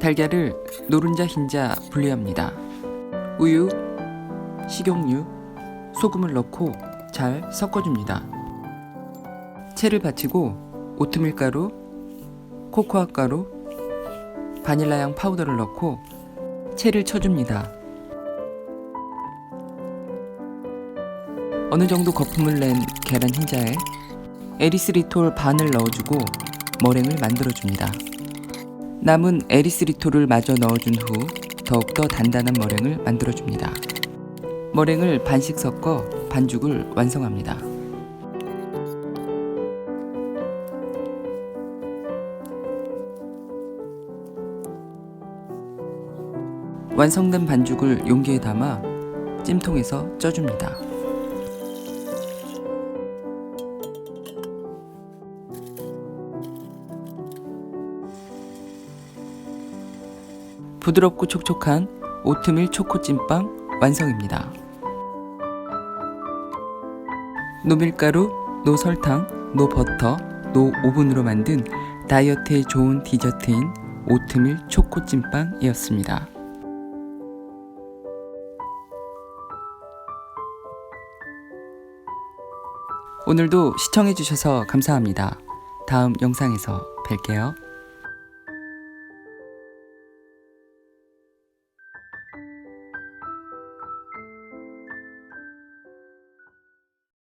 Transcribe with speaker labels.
Speaker 1: 달걀을 노른자 흰자 분리합니다. 우유, 식용유, 소금을 넣고 잘 섞어줍니다. 채를 받치고 오트밀 가루, 코코아 가루, 바닐라향 파우더를 넣고 채를 쳐줍니다. 어느 정도 거품을 낸 계란 흰자에 에리스리톨 반을 넣어주고 머랭을 만들어줍니다. 남은 에리스리톨을 마저 넣어준 후 더욱더 단단한 머랭을 만들어줍니다. 머랭을 반씩 섞어 반죽을 완성합니다. 완성된 반죽을 용기에 담아 찜통에서 쪄줍니다. 부드럽고 촉촉한 오트밀 초코찐빵 완성입니다. 노밀가루, 노설탕, 노버터, 노오븐으로 만든 다이어트에 좋은 디저트인 오트밀 초코찐빵이었습니다. 오늘도 시청해주셔서 감사합니다. 다음 영상에서 뵐게요. thank you